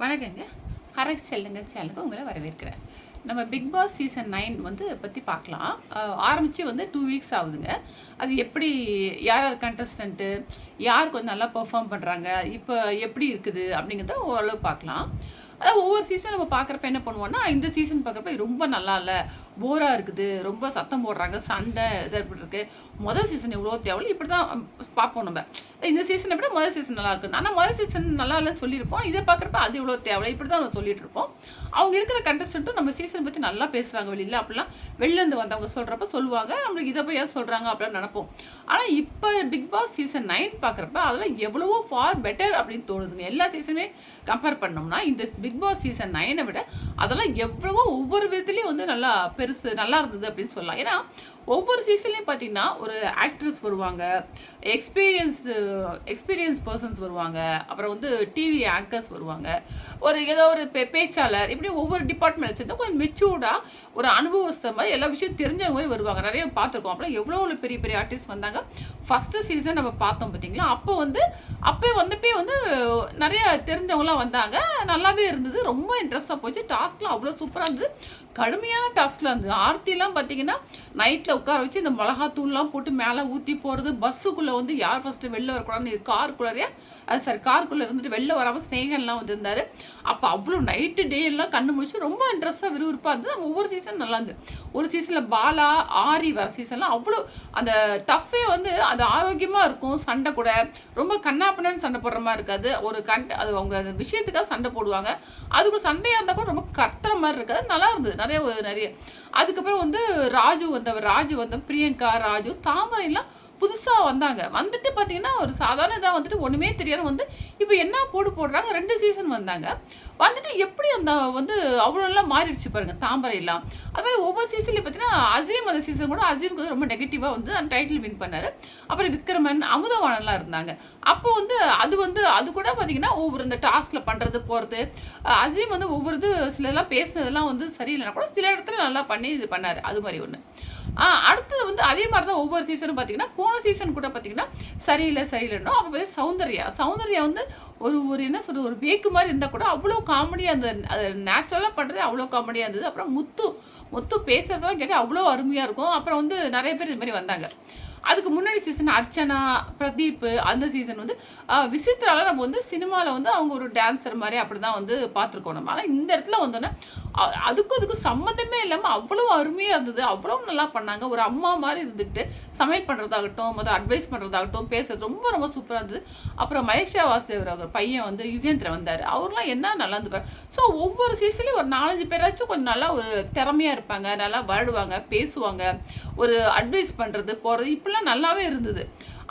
வணக்கங்க. ஹரக் செல்லுங்க சேனலுக்கு உங்களை வரவேற்கிறேன். நம்ம பிக் பாஸ் சீசன் நைன் வந்து பற்றி பார்க்கலாம். ஆரம்பித்து வந்து டூ வீக்ஸ் ஆகுதுங்க. அது எப்படி யார் யார் கண்டஸ்டண்ட்டு யார் கொஞ்சம் நல்லா பெர்ஃபார்ம் பண்ணுறாங்க இப்போ எப்படி இருக்குது அப்படிங்கிறத ஓரளவு பார்க்கலாம். அதாவது ஒவ்வொரு சீசன் நம்ம பார்க்குறப்ப என்ன பண்ணுவோம்னா இந்த சீசன் பார்க்குறப்ப ரொம்ப நல்லா இல்லை. போராக இருக்குது. ரொம்ப சத்தம் போடுறாங்க. சண்டை இது இப்படி இருக்கு. முதல் சீசன் இவ்வளோ தேவையில்ல. இப்படி தான் பார்ப்போம் நம்ம. இந்த சீசனை விட முதல் சீசன் நல்லா இருக்கு. ஆனால் முதல் சீசன் நல்லா இல்லைன்னு சொல்லியிருப்போம். இதை பார்க்குறப்ப அது இவ்வளோ தேவையில்ல. இப்படி தான் நம்ம சொல்லிட்டு இருப்போம் அவங்க இருக்கிற கண்டஸ்டண்ட்டும் நம்ம சீசன் பற்றி நல்லா பேசுகிறாங்க வெளியில் அப்படிலாம் வெளிலேருந்து வந்தவங்க சொல்கிறப்ப சொல்லுவாங்க. நம்மளுக்கு இதை போய் ஏன் சொல்கிறாங்க அப்படின்னு நினைப்போம். ஆனால் இப்போ பிக் பாஸ் சீசன் நைன் பார்க்குறப்ப அதெல்லாம் எவ்வளவோ ஃபார் பெட்டர் அப்படின்னு தோணுதுங்க. எல்லா சீசனுமே கம்பேர் பண்ணோம்னா இந்த பிக் பாஸ் சீசன் நைனை விட அதெல்லாம் எவ்வளவோ ஒவ்வொரு விதத்துலேயும் வந்து நல்லா பெருசு நல்லா இருந்தது அப்படின்னு சொல்லலாம். ஏன்னா ஒவ்வொரு சீசன்லேயும் பார்த்தீங்கன்னா ஒரு ஆக்ட்ரஸ் வருவாங்க. எக்ஸ்பீரியன்ஸ் எக்ஸ்பீரியன்ஸ் பர்சன்ஸ் வருவாங்க. அப்புறம் வந்து டிவி ஆங்கர்ஸ் வருவாங்க. ஒரு ஏதோ ஒரு பே பேச்சாளர் இப்படி ஒவ்வொரு டிபார்ட்மெண்ட் சேர்ந்து கொஞ்சம் மெச்சூர்டாக ஒரு அனுபவஸ்த மாதிரி எல்லா விஷயம் தெரிஞ்சவங்க வருவாங்க. நிறைய பார்த்துருக்கோம். அப்புறம் எவ்வளோ ஒரு பெரிய பெரிய ஆர்டிஸ்ட் வந்தாங்க. ஃபஸ்ட்டு சீசன் நம்ம பார்த்தோம் பார்த்தீங்களா? அப்போ வந்து அப்போ வந்தப்பே வந்து நிறைய தெரிஞ்சவங்களாம் வந்தாங்க. நல்லாவே இருந்தது. ரொம்ப இன்ட்ரெஸ்ட்டாக போச்சு. டாஸ்க்லாம் அவ்வளோ சூப்பராக இருந்தது. கடுமையான டாஸ்க்லாம் இருந்தது ஆர்த்திலாம் பார்த்தீங்கன்னா நைட்டில் உட்கார வச்சு இந்த மிளகாத்தூள்லாம் போட்டு மேலே ஊற்றி போகிறது பஸ்ஸுக்குள்ளே வந்து யார் ஃபஸ்ட்டு வெளில வரக்கூடாதுன்னு காருக்குள்ளே அது சாரி காருக்குள்ளே இருந்துட்டு வெளில வராமல் ஸ்னேகன்லாம் வந்திருந்தார். அப்போ அவ்வளோ நைட்டு டே எல்லாம் கண்ணு முடிச்சு ரொம்ப இன்ட்ரெஸ்ட்டாக விறுவிறுப்பாக இருந்தது. ஒவ்வொரு சீசன் நல்லா இருந்தது. ஒரு சீசனில் பாலா ஆரி வர சீசன்லாம் அவ்வளோ அந்த டஃப்பே வந்து அது ஆரோக்கியமாக இருக்கும் சண்டை கூட. ரொம்ப கண்ணாப்பண்ணன்னு சண்டை போடுற மாதிரி இருக்காது. ஒரு கண்ட் அது அவங்க அந்த விஷயத்துக்காக சண்டை போடுவாங்க. அதுக்கு சண்டையாக இருந்தால் கூட ரொம்ப கத்துற மாதிரி இருக்காது. நல்லா இருந்தது. நிறைய நிறைய. அதுக்கப்புறம் வந்து ராஜு வந்தவர் ராஜு வந்த பிரியங்கா ராஜு தாமரைலாம் புதுசாக வந்தாங்க. வந்துட்டு பார்த்தீங்கன்னா ஒரு சாதாரண இதாக வந்துட்டு ஒன்றுமே தெரியாமல் வந்து இப்போ என்ன போடு போடுறாங்க ரெண்டு சீசன் வந்தாங்க. வந்துட்டு எப்படி அந்த வந்து அவ்வளோ நல்லா மாறிடுச்சு பாருங்க தாம்பரையெல்லாம் எல்லாம். ஒவ்வொரு சீசன்லையும் பார்த்தீங்கன்னா அசீம் அந்த சீசன் கூட அசீமுக்கு வந்து ரொம்ப நெகட்டிவாக வந்து அந்த டைட்டில் வின் பண்ணார். அப்புறம் விக்ரமன் அமுதவானன்லாம் இருந்தாங்க. அப்போ வந்து அது வந்து அது கூட பார்த்தீங்கன்னா ஒவ்வொரு இந்த டாஸ்கில் பண்ணுறது போகிறது அசீம் வந்து ஒவ்வொரு இது சில இதெல்லாம் பேசுனதெல்லாம் வந்து சரியில்லைனா கூட சில இடத்துல நல்லா பண்ணி இது பண்ணார். அது மாதிரி ஒன்று அடுத்தது வந்து அதே மாதிரி தான் ஒவ்வொரு சீசனும் பார்த்தீங்கன்னா போன சீசன் கூட பார்த்தீங்கன்னா சரியில்லை சரியில்லைன்னா அப்போ வந்து சௌந்தர்யா. சௌந்தர்யா வந்து ஒரு ஒரு என்ன சொல்கிறது ஒரு பேக்கு மாதிரி இருந்தால் கூட அவ்வளோ காமெடியாக அந்த அது நேச்சுரலாக பண்ணுறது அவ்வளோ காமெடியாக இருந்தது. அப்புறம் முத்து முத்து பேசுகிறதெல்லாம் கேட்டால் அவ்வளோ அருமையாக இருக்கும். அப்புறம் வந்து நிறைய பேர் இது மாதிரி வந்தாங்க. அதுக்கு முன்னாடி சீசன் அர்ச்சனா பிரதீப் அந்த சீசன் வந்து விசித்ரால நம்ம வந்து சினிமாவில் வந்து அவங்க ஒரு டான்ஸர் மாதிரி அப்படி தான் வந்து பார்த்துருக்கோம் நம்ம. ஆனால் இந்த இடத்துல வந்தோன்னே அதுக்கும் அதுக்கும் சம்மந்தமே இல்லாமல் அவ்வளோ அருமையாக இருந்தது. அவ்வளோ நல்லா பண்ணாங்க. ஒரு அம்மா மாதிரி இருந்துக்கிட்டு சமையல் பண்ணுறதாகட்டும் மொதல் அட்வைஸ் பண்ணுறதாகட்டும் பேசுறது ரொம்ப ரொம்ப சூப்பராக இருந்தது. அப்புறம் மலேசியா வாசுதேவர் அவர் பையன் வந்து யுகேந்திரன் வந்தார். அவர்லாம் என்ன நல்லா இருந்து ஸோ ஒவ்வொரு சீசன்லேயும் ஒரு நாலஞ்சு பேராச்சும் கொஞ்சம் நல்லா ஒரு திறமையாக இருப்பாங்க. நல்லா வருடுவாங்க பேசுவாங்க. ஒரு அட்வைஸ் பண்ணுறது போகிறது இப்படிலாம் நல்லாவே இருந்தது.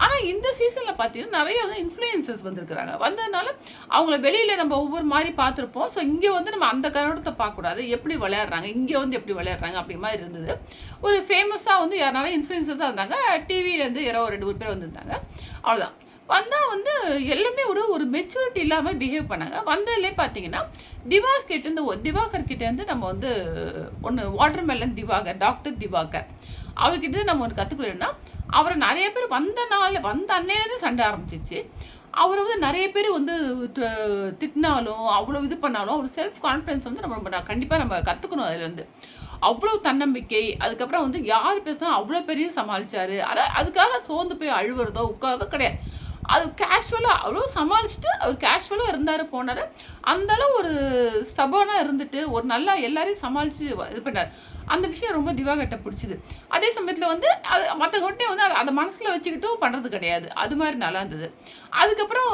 ஆனால் இந்த சீசனில் பார்த்தீங்கன்னா நிறைய வந்து இன்ஃப்ளூயன்சஸ் வந்திருக்கிறாங்க. வந்ததுனால அவங்கள வெளியில் நம்ம ஒவ்வொரு மாதிரி பார்த்துருப்போம். ஸோ இங்கே வந்து நம்ம அந்த கருணத்தை பார்க்கக்கூடாது. எப்படி விளையாடுறாங்க? இங்கே வந்து எப்படி விளையாடுறாங்க? அப்படி மாதிரி இருந்தது. ஒரு ஃபேமஸாக வந்து யாருனாலும் இன்ஃப்ளூயன்சஸாக இருந்தாங்க. டிவியிலேருந்து யாரோ ரெண்டு மூணு பேர் வந்திருந்தாங்க. அவ்வளோதான் வந்தால் வந்து எல்லாமே ஒரு ஒரு மெச்சூரிட்டி இல்லாமல் பிஹேவ் பண்ணாங்க. வந்ததுலேயே பார்த்தீங்கன்னா திவாகர் கிட்டேருந்து திவாகர் கிட்டேருந்து நம்ம வந்து ஒன்று watermelon Diwakar doctor Diwakar. அவர்கிட்ட நம்ம ஒன்று கற்றுக்கணும்னா அவரை நிறைய பேர் வந்த நாள் வந்த அன்னையிலேருந்து சண்டை ஆரம்பிச்சிச்சு. அவரை வந்து நிறைய பேர் வந்து திட்டினாலும் அவ்வளோ இது பண்ணாலும் அவர் செல்ஃப் கான்ஃபிடன்ஸ் வந்து நம்ம நம்ம கண்டிப்பாக நம்ம கற்றுக்கணும் அதுலேருந்து. அவ்வளோ தன்னம்பிக்கை அதுக்கப்புறம் வந்து யார் பேசினா அவ்வளோ பெரிய சமாளித்தார் ஆனால் அதுக்காக சோர்ந்து போய் அழுகிறதோ உட்காரதோ கிடையாது. அது கேஷுவலாக அவ்வளோ சமாளிச்சுட்டு அவர் கேஷுவலாக இருந்தார் போனார். அந்தளவு ஒரு சபானாக இருந்துட்டு ஒரு நல்லா எல்லாரையும் சமாளித்து இது பண்ணார். அந்த விஷயம் ரொம்ப திவாகட்ட பிடிச்சிது. அதே சமயத்தில் வந்து அது மற்றவங்கள்ட்டே வந்து அதை மனசில் வச்சுக்கிட்டும் பண்ணுறது கிடையாது. அது மாதிரி நல்லா இருந்தது. அதுக்கப்புறம்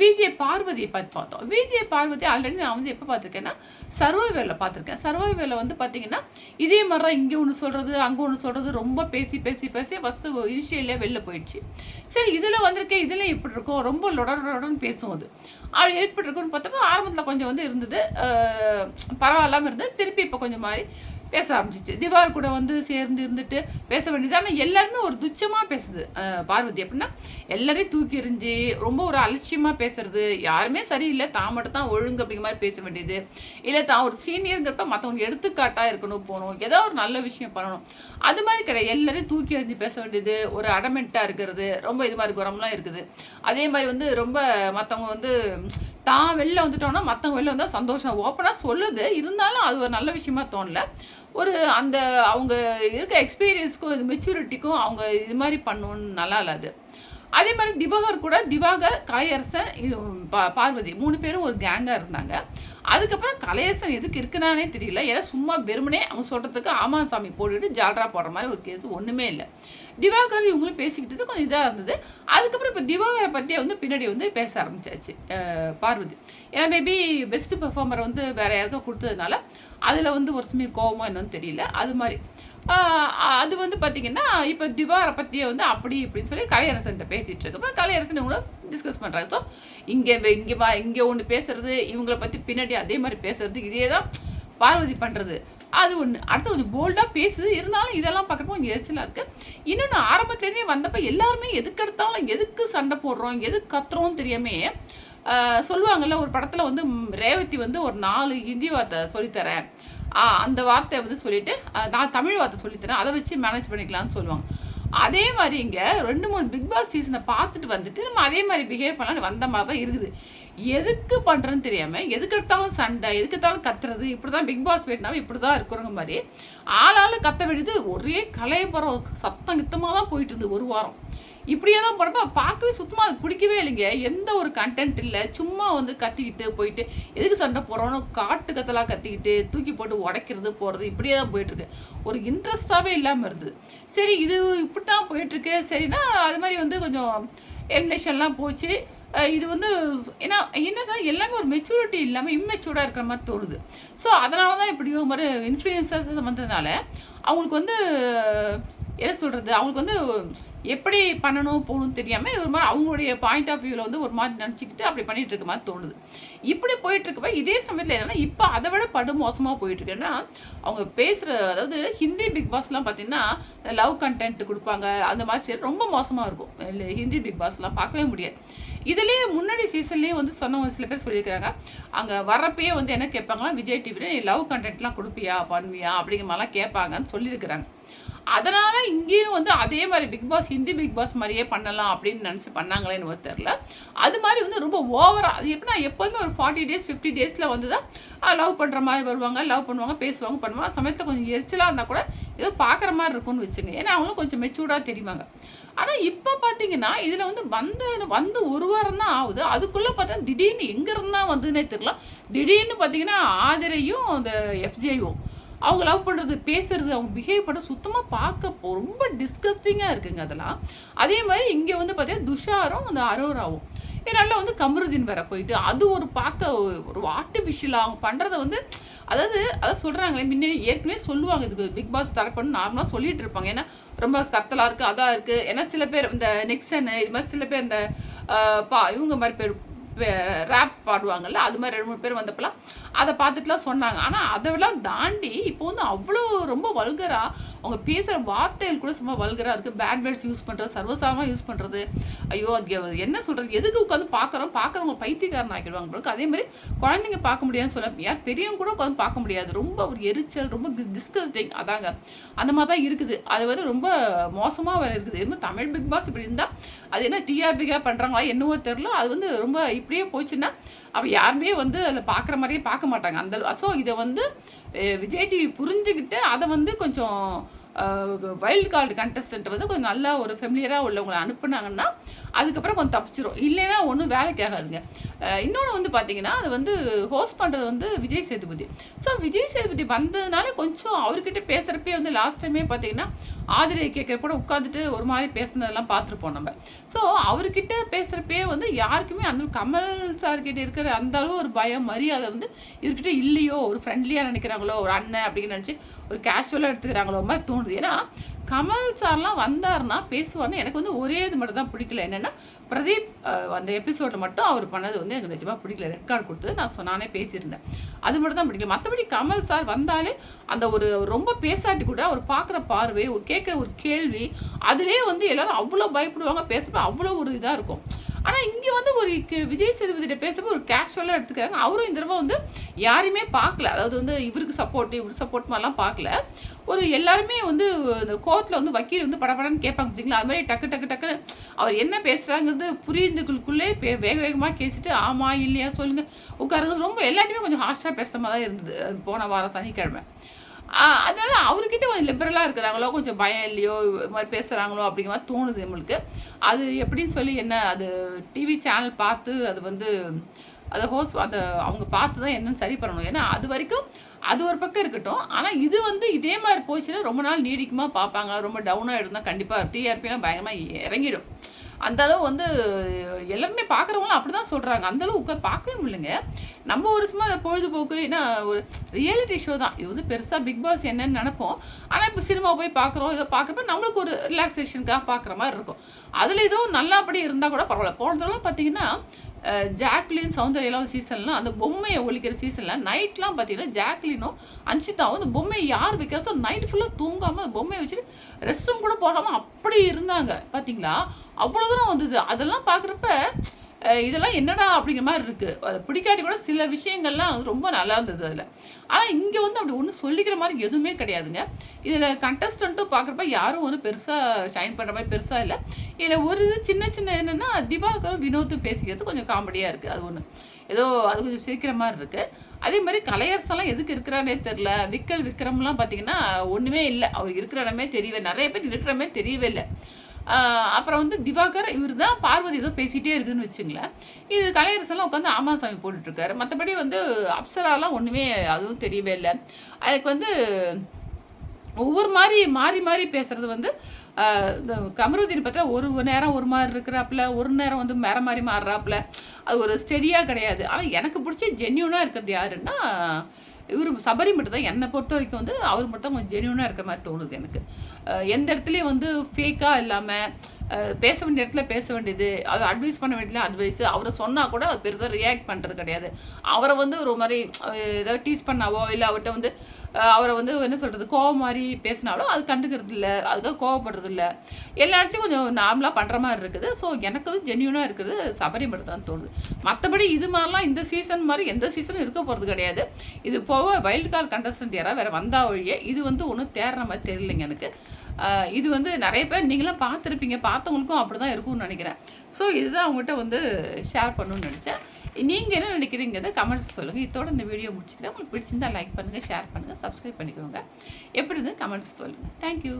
விஜே பார்வதியை பார்த்து பார்த்தோம். விஜே பார்வதி ஆல்ரெடி நான் வந்து எப்போ பார்த்துருக்கேன்னா சர்வைவேரில் பார்த்துருக்கேன். சர்வைவேரில் வந்து பார்த்தீங்கன்னா இதே மாதிரி தான் இங்கே ஒன்று சொல்கிறது அங்கே ஒன்று சொல்கிறது ரொம்ப பேசி பேசி பேசி ஃபஸ்ட்டு இனிஷியலே வெளில போயிடுச்சு. சரி இதில் வந்திருக்கேன் இதில் இப்படி இருக்கும். ரொம்ப லொடன்னு பேசும் அது. அப்படி எப்படி இருக்குன்னு பார்த்தப்போ ஆரம்பத்தில் கொஞ்சம் வந்து இருந்தது. பரவாயில்லாமல் இருந்தது. திருப்பி இப்போ கொஞ்சம் மாதிரி பேச ஆரம்பிச்சிச்சு. திவார் கூட வந்து சேர்ந்து இருந்துட்டு பேச வேண்டியது. ஆனால் எல்லாருமே ஒரு துச்சமாக பேசுது. பார்வதி அப்படின்னா எல்லாரையும் தூக்கி எறிஞ்சு ரொம்ப ஒரு அலட்சியமாக பேசுறது. யாருமே சரியில்லை. தான் மட்டும் தான் ஒழுங்கு அப்படிங்கிற மாதிரி பேச வேண்டியது. இல்லை தான் ஒரு சீனியருங்கிறப்ப மற்றவங்க எடுத்துக்காட்டாக இருக்கணும் போகணும். ஏதோ ஒரு நல்ல விஷயம் பண்ணணும். அது மாதிரி கிடையாது. எல்லாரையும் தூக்கி எறிஞ்சு பேச வேண்டியது. ஒரு அடமெண்ட்டாக இருக்கிறது. ரொம்ப இது மாதிரி குரம்லாம் இருக்குது. அதே மாதிரி வந்து ரொம்ப மற்றவங்க வந்து தான் வெளில வந்துட்டோம்னா மற்றவங்க வெளில வந்தால் சந்தோஷம். ஓப்பனாக சொல்லுது. இருந்தாலும் அது ஒரு நல்ல விஷயமா தோணல. ஒரு அந்த அவங்க இருக்க எக்ஸ்பீரியன்ஸ்க்கும் மெச்சூரிட்டிக்கும் அவங்க இது மாதிரி பண்ணணுன்னு நல்லா இல்லை அது. அதே மாதிரி திவாகர் கூட திவாகர் கலையரசன் இது பா பார்வதி மூணு பேரும் ஒரு கேங்காக இருந்தாங்க. அதுக்கப்புறம் கலையரசன் எதுக்கு இருக்குனானே தெரியல. ஏன்னா சும்மா வெறுமனே அவங்க சொல்கிறதுக்கு ஆமா சாமி போட்டுட்டு ஜால்ரா போடுற மாதிரி ஒரு கேஸ் ஒன்றுமே இல்லை. திவாகர் இவங்களும் பேசிக்கிட்டது கொஞ்சம் இதாக இருந்தது. அதுக்கப்புறம் இப்போ திவாகரை பற்றியே வந்து பின்னாடி வந்து பேச ஆரம்பிச்சாச்சு பார்வதி. ஏன்னா மேபி பெஸ்ட் பெர்ஃபார்மரை வந்து வேற யாருக்கோ கொடுத்ததுனால அதில் வந்து ஒரு சுமி கோபமாக என்னன்னு தெரியல. அது மாதிரி. அது வந்து பார்த்திங்கன்னா இப்போ திவாரை பற்றியே வந்து அப்படி இப்படின்னு சொல்லி கலையரசன்கிட்ட பேசிகிட்டு இருக்கப்போ கலையரசன் இவங்களும் டிஸ்கஸ் பண்ணுறாங்க ஸோ இங்கே இங்கே வா இங்கே ஒன்று பேசுறது இவங்கள பற்றி பின்னாடி அதே மாதிரி பேசுறது இதே தான் பார்வதி பண்ணுறது அது ஒன்று அடுத்து கொஞ்சம் போல்டாக பேசுது இருந்தாலும் இதெல்லாம் பார்க்குறப்போ கொஞ்சம் எரிச்சலாக இருக்குது இன்னொன்று ஆரம்பத்துலேருந்தே வந்தப்போ எல்லாருமே எதுக்கு எடுத்தாலும் எதுக்கு சண்டை போடுறோம் எதுக்கு கத்துறோம் தெரியாமே சொல்லுவாங்கள்ல சொல்லுவாங்கல்ல ஒரு படத்தில் வந்து ரேவதி வந்து ஒரு நாலு ஹிந்தி வார்த்தை சொல்லித்தரேன் அந்த வார்த்தையை வந்து சொல்லிவிட்டு நான் தமிழ் வார்த்தை சொல்லித்தரேன் அதை வச்சு மேனேஜ் பண்ணிக்கலாம்னு சொல்லுவாங்க. அதே மாதிரி இங்கே ரெண்டு மூணு பிக் பாஸ் சீசனை பார்த்துட்டு வந்துட்டு நம்ம அதே மாதிரி பிஹேவ் பண்ணலாம் வந்த மாதிரி தான் இருக்குது. எதுக்கு பண்ணுறேன்னு தெரியாமல் எதுக்கு எடுத்தாலும் சண்டை எதுக்கு எடுத்தாலும் கத்துறது இப்படி தான் பிக் பாஸ் போயிட்டுனாவே இப்படி தான் இருக்கிறவங்க மாதிரி ஆளாளு கத்த வேண்டியது ஒரே கலையபுரம் சத்தம் கித்தமாக தான் போயிட்டு இருந்தது ஒரு வாரம். இப்படியே தான் போகிறப்ப பார்க்கவே சுத்தமாக அது பிடிக்கவே இல்லைங்க. எந்த ஒரு கண்டென்ட் இல்லை. சும்மா வந்து கத்திக்கிட்டு போயிட்டு எதுக்கு சண்டை போகிறோன்னு காட்டு கத்தலாக கத்திக்கிட்டு தூக்கி போட்டு உடைக்கிறது போகிறது இப்படியே தான் போயிட்டுருக்கு. ஒரு இன்ட்ரெஸ்டாகவே இல்லாமல் இருந்தது. சரி இது இப்படி தான் போயிட்டுருக்கு. சரின்னா அது மாதிரி வந்து கொஞ்சம் எலிமினேஷன்லாம் போச்சு. இது வந்து ஏன்னா என்ன சார் எல்லாமே ஒரு மெச்சூரிட்டி இல்லாமல் இம்மெச்சூர்டாக இருக்கிற மாதிரி தோணுது. ஸோ அதனால தான் இப்படி ஒரு மாதிரி இன்ஃப்ளூயன்சர்ஸ் வந்ததுனால அவங்களுக்கு வந்து என்ன சொல்கிறது அவங்களுக்கு வந்து எப்படி பண்ணணும் போகணும் தெரியாமல் ஒரு மாதிரி அவங்களுடைய பாயிண்ட் ஆஃப் வியூவில் வந்து ஒரு மாதிரி நினச்சிக்கிட்டு அப்படி பண்ணிகிட்டு இருக்க மாதிரி தோணுது. இப்படி போயிட்டுருக்கப்ப இதே சமயத்தில் என்னென்னா இப்போ அதை விட படுமோசமாக மோசமாக போயிட்டு அவங்க பேசுகிற அதாவது ஹிந்தி பிக் பாஸ்லாம் பார்த்தீங்கன்னா லவ் கண்டென்ட் கொடுப்பாங்க அந்த மாதிரி சரி ரொம்ப மோசமாக இருக்கும். இல்லை ஹிந்தி பிக் பாஸ்லாம் பார்க்கவே முடியாது. இதுலேயே முன்னாடி சீசன்லேயே வந்து சொன்னவங்க சில பேர் சொல்லியிருக்கிறாங்க அங்கே வரப்பயே வந்து என்ன கேட்பாங்களா விஜய் டிவியில் நீ லவ் கண்டென்ட்லாம் கொடுப்பியா பண்ணுவியா? அப்படிங்கிற மாதிரிலாம் கேட்பாங்கன்னு சொல்லியிருக்கிறாங்க. அதனால் இங்கேயும் வந்து அதே மாதிரி Bigg Boss Hindi Bigg Boss மாதிரியே பண்ணலாம் அப்படின்னு நினச்சி பண்ணாங்களேன்னு தெரில அது மாதிரி வந்து ரொம்ப ஓவராக அது எப்படின்னா எப்போதுமே ஒரு ஃபார்ட்டி டேஸ் ஃபிஃப்டி டேஸில் வந்து தான் லவ் பண்ணுற மாதிரி வருவாங்க லவ் பண்ணுவாங்க பேசுவாங்க பண்ணுவாங்க. சமயத்தில் கொஞ்சம் எரிச்சலாக இருந்தால் கூட ஏதோ பார்க்குற மாதிரி இருக்கும்னு வச்சுங்க ஏன்னா அவங்களும் கொஞ்சம் மெச்சூர்டாக தெரிவாங்க. ஆனால் இப்போ பார்த்தீங்கன்னா இதில் வந்து வந்து வந்து ஒரு வாரம் தான் ஆகுது. அதுக்குள்ளே பார்த்தா திடீர்னு எங்கே இருந்தால் வந்ததுன்னே தெரியல. திடீர்னு பார்த்தீங்கன்னா ஆதிரையும் அந்த எஃப்ஜேயும் அவங்க லவ் பண்ணுறது பேசுறது அவங்க பிஹேவ் பண்ண சுத்தமாக பார்க்க ரொம்ப டிஸ்கஸ்டிங்காக இருக்குங்க அதெல்லாம். அதே மாதிரி இங்கே வந்து பார்த்தீங்கன்னா துஷாரும் அந்த அரோராவும். இதனால வந்து கமருதீன் வேற போயிட்டு அது ஒரு பார்க்க ஒரு ஆர்டிஃபிஷியலாக அவங்க பண்ணுறத வந்து அதாவது அதான் சொல்கிறாங்களே முன்னே ஏற்கனவே சொல்லுவாங்க இதுக்கு பிக் பாஸ் தரப்பண்ணு நார்மலாக சொல்லிட்டு இருப்பாங்க. ஏன்னா ரொம்ப கத்தலாக இருக்குது அதாக இருக்குது ஏன்னா சில பேர் இந்த நெக்ஸனு இது மாதிரி சில பேர் இந்த பா இவங்க மாதிரி பேர் ரேப் பாடுவாங்கல்ல அது மாதிரி ரெண்டு மூணு பேர் வந்தப்பெல்லாம் அதை பார்த்துட்டுலாம் சொன்னாங்க. ஆனால் அதெல்லாம் தாண்டி இப்போ வந்து அவ்வளோ ரொம்ப வல்கராக அவங்க பேசுகிற வார்த்தைகள் கூட சும்மா வல்கராக இருக்குது பேட் வேர்ட்ஸ் யூஸ் பண்ணுறது சர்வசாரமாக யூஸ் பண்ணுறது ஐயோ அது என்ன சொல்கிறது எதுக்கு உட்காந்து பார்க்குறோம்? பார்க்குறவங்க பைத்தியக்காரன் ஆக்கிடுவாங்க போல அதே மாதிரி குழந்தைங்க பார்க்க முடியாதுன்னு சொல்ல யார் பெரியவங்க கூட உட்காந்து பார்க்க முடியாது. ரொம்ப ஒரு எரிச்சல் ரொம்ப டிஸ்கஸ்டிங் அதாங்க. அந்த மாதிரி தான் இருக்குது. அது வந்து ரொம்ப மோசமாக வேறு இருக்குது. இது தமிழ் பிக் பாஸ் இப்படி இருந்தால் அது என்ன டிஆர்பிக்காக பண்ணுறாங்களா என்னவோ தெரில அது வந்து ரொம்ப இப்படியே போச்சுன்னா அப்போ யாருமே வந்து அதில் பார்க்குற மாதிரியே பார்க்க மாட்டாங்க. அந்த ஸோ இதை வந்து விஜய் டிவி புரிஞ்சுக்கிட்டு அதை வந்து கொஞ்சம் வைல்டு கார்டு கண்டஸ்டன்ட் வந்து கொஞ்சம் நல்லா ஒரு ஃபெமிலியராக உள்ளவங்களை அனுப்புனாங்கன்னா அதுக்கப்புறம் கொஞ்சம் தப்பிச்சிரும். இல்லைன்னா ஒன்றும் வேலைக்கு ஆகாதுங்க. இன்னொன்று வந்து பார்த்தீங்கன்னா அது வந்து ஹோஸ்ட் பண்ணுறது வந்து விஜய் சேதுபதி. ஸோ விஜய் சேதுபதி வந்ததுனால கொஞ்சம் அவர்கிட்ட பேசுகிறப்பே வந்து லாஸ்ட் டைமே பார்த்தீங்கன்னா ஆதிரை கேட்குறப்ப கூட உட்காந்துட்டு ஒரு மாதிரி பேசுனதெல்லாம் பார்த்துருப்போம் நம்ம. ஸோ அவர்கிட்ட பேசுகிறப்பே வந்து யாருக்குமே அந்த கமல் சார்கிட்ட இருக்கிற அந்த அளவு ஒரு பயம் மரியாதை வந்து இவர்கிட்ட இல்லையோ? ஒரு ஃப்ரெண்ட்லியாக நினைக்கிறாங்களோ? ஒரு அண்ணன் அப்படின்னு நினச்சி ஒரு கேஷுவலாக எடுத்துக்கிறாங்களோ? மாதிரி தோணுது. ஏன்னா கமல் சார்லாம் வந்தாருன்னா பேசுவார்னு எனக்கு வந்து ஒரே இது மட்டும் தான் பிடிக்கல. என்னென்னா பிரதீப் அந்த எபிசோடில் மட்டும் அவர் பண்ணது வந்து எனக்கு நிஜமாக பிடிக்கல. ரெட் கார்டு கொடுத்து நான் சொன்னானே பேசியிருந்தேன். அது மட்டும் தான் பிடிக்கல. மற்றபடி கமல் சார் வந்தாலே அந்த ஒரு ரொம்ப பேசாட்டி கூட அவர் பார்க்குற பார்வை ஒரு கேட்குற ஒரு கேள்வி அதுலேயே வந்து எல்லோரும் அவ்வளோ பயப்படுவாங்க பேசுகிறப்ப அவ்வளோ ஒரு இதாக இருக்கும். ஆனால் இங்கே வந்து ஒரு விஜய் சேதுபதியிட்ட பேசும்போது ஒரு கேஷுவலாக எடுத்துக்கிறாங்க. அவரும் இந்த தடவை வந்து யாரையுமே பார்க்கல. அதாவது வந்து இவருக்கு சப்போர்ட் இவருக்கு சப்போர்ட் மாதிரிலாம் பார்க்கல. ஒரு எல்லாருமே வந்து இந்த கோர்ட்டில் வந்து வக்கீல் வந்து படபடன்னு கேட்பாங்க பார்த்தீங்களா அது மாதிரி டக்கு டக்கு டக்குன்னு அவர் என்ன பேசுகிறாங்கிறது புரியுதுக்குள்ளே வேக வேகமாக கேசிட்டு ஆமாம் இல்லையா? சொல்லுங்கள் உட்காருங்க. ரொம்ப எல்லாத்தையுமே கொஞ்சம் ஹார்ஷாக பேசுகிற மாதிரி தான் இருந்தது. போன வாரம் சனிக்கிழமை. அதனால் அவர்கிட்ட கொஞ்சம் லிபரலாக இருக்கிறாங்களோ கொஞ்சம் பயம் இல்லையோ இது மாதிரி பேசுகிறாங்களோ அப்படிங்கிற மாதிரி தோணுது நம்மளுக்கு. அது எப்படின்னு சொல்லி என்ன அது டிவி சேனல் பார்த்து அது வந்து அதை ஹோஸ் அந்த அவங்க பார்த்து தான் என்னன்னு சரி பண்ணணும். ஏன்னா அது வரைக்கும் அது ஒரு பக்கம் இருக்கட்டும். ஆனால் இது வந்து இதே மாதிரி போச்சுன்னா ரொம்ப நாள் நீடிக்குமா பார்ப்பாங்க. ரொம்ப டவுனாக இருந்தால் கண்டிப்பாக டிஆர்பிலாம் பயங்கரமாக இறங்கிடும். அந்த அளவு வந்து எல்லாருமே பார்க்குறவங்களும் அப்படி தான் சொல்கிறாங்க அந்த அளவு உட்கார் பார்க்கவே முடியலங்க. நம்ம ஒரு சும்மா பொழுதுபோக்கு ஏன்னா ஒரு ரியாலிட்டி ஷோ தான். இது வந்து பெருசாக பிக் பாஸ் என்னன்னு நினப்போம். ஆனால் இப்போ சினிமா போய் பார்க்குறோம் இதை பார்க்குறப்ப நம்மளுக்கு ஒரு ரிலாக்ஸேஷனுக்காக பார்க்குற மாதிரி இருக்கும். அதில் ஏதோ நல்லபடி இருந்தால் கூட பரவாயில்ல. போன தடவை பார்த்தீங்கன்னா ஜாக்லின் சௌந்தர்யெல்லாம் சீசன்லாம் அந்த பொம்மையை ஒழிக்கிற சீசனில் நைட்லாம் பார்த்தீங்கன்னா ஜாக்லினும் அன்ஷிதாவும் அந்த பொம்மையை யார் வைக்கிறச்சோ நைட் ஃபுல்லாக தூங்காமல் அந்த பொம்மையை வச்சுட்டு ரெஸ்ட் ரூம் கூட போகாமல் அப்படி இருந்தாங்க. பார்த்தீங்களா அவ்வளோ தூரம் வந்தது. அதெல்லாம் பார்க்குறப்ப இதெல்லாம் என்னடா அப்படிங்கிற மாதிரி இருக்குது அதை பிடிக்காட்டி கூட சில விஷயங்கள்லாம் வந்து ரொம்ப நல்லா இருந்தது அதில். ஆனால் இங்கே வந்து அப்படி ஒன்றும் சொல்லிக்கிற மாதிரி எதுவுமே கிடையாதுங்க. இதில் கண்டஸ்டண்ட்டும் பார்க்குறப்ப யாரும் வந்து பெருசாக ஷைன் பண்ணுற மாதிரி பெருசாக இல்லை. இதில் ஒரு இது சின்ன சின்ன என்னென்னா திவாகரும் வினோத்தும் பேசிக்கிறது கொஞ்சம் காமெடியாக இருக்குது அது ஒன்று ஏதோ அது கொஞ்சம் சிரிக்கிற மாதிரி இருக்குது அதே மாதிரி கலையரசெல்லாம் எதுக்கு இருக்கிறானே தெரில விக்கல் விக்ரம்லாம் பார்த்தீங்கன்னா ஒன்றுமே இல்லை. அவர் இருக்கிற இடமே தெரியவே நிறைய பேர் இருக்கிறமே தெரியவே இல்லை. அப்புறம் வந்து திவாகர் இவர் தான் பார்வதி ஏதோ பேசிகிட்டே இருக்குதுன்னு வச்சுங்களேன். இது கலையரசெல்லாம் உட்காந்து ஆமாசாமி போட்டுட்ருக்காரு. மற்றபடி வந்து அப்சராலாம் ஒன்றுமே அதுவும் தெரியவே இல்லை. எனக்கு வந்து ஒவ்வொரு மாதிரி மாறி மாறி பேசுறது வந்து இந்த கமருதீன் பார்த்தா ஒரு நேரம் ஒரு மாதிரி இருக்கிறாப்புல ஒரு நேரம் வந்து வேற மாதிரி மாறுறாப்புல. அது ஒரு ஸ்டெடியாக கிடையாது. ஆனால் எனக்கு பிடிச்ச ஜென்யூனாக இருக்கிறது யாருன்னா இவர் சபரி மட்டும் தான் என்னை பொறுத்த வரைக்கும் வந்து அவர் மட்டும் கொஞ்சம் ஜென்யூனாக இருக்கிற மாதிரி தோணுது எனக்கு. எந்த இடத்துலையும் வந்து ஃபேக்காக இல்லாமல் பேச வேண்டிய இடத்துல பேச வேண்டியது அது அட்வைஸ் பண்ண வேண்டியதுல அட்வைஸ் அவரை சொன்னால் கூட அது பெருசாக ரியாக்ட் பண்ணுறது கிடையாது. அவரை வந்து ஒரு மாதிரி ஏதாவது டீஸ் பண்ணாவோ இல்லை அவர்கிட்ட வந்து அவரை வந்து என்ன சொல்கிறது கோவம் மாதிரி பேசினாலும் அது கண்டுக்கிறது இல்லை. அதுக்காக கோவப்படுறது இல்லை. எல்லா இடத்தையும் கொஞ்சம் நார்மலாக பண்ணுற மாதிரி இருக்குது. ஸோ எனக்கு வந்து ஜென்யூனாக இருக்கிறது சபரி மட்டும் தான் தோணுது. மற்றபடி இது மாதிரிலாம் இந்த சீசன் மாதிரி எந்த சீசனும் இருக்க போகிறது கிடையாது. இது போக வைல்டு கார்டு கண்டஸ்டன்ட் யாராவது வேறு வந்தா ஒழிய இது வந்து ஒன்றும் தேடுற மாதிரி தெரியலைங்க எனக்கு. இது வந்து நிறைய பேர் நீங்களாம் பார்த்துருப்பீங்க. பார்த்தவங்களுக்கும் அப்படி தான் இருக்கும்னு நினைக்கிறேன். ஸோ இதுதான் அவங்ககிட்ட வந்து ஷேர் பண்ணணும்னு நினச்சேன். நீங்கள் என்ன நினைக்கிறீங்கிறத கமெண்ட்ஸ் சொல்லுங்கள் இதோட இந்த வீடியோ முடிச்சுக்கிறேன். உங்களுக்கு பிடிச்சிருந்தா லைக் பண்ணுங்கள் ஷேர் பண்ணுங்கள் சப்ஸ்கிரைப் பண்ணிக்கோங்க. எப்படி இருந்து கமெண்ட்ஸ் சொல்லுங்கள் தேங்க்யூ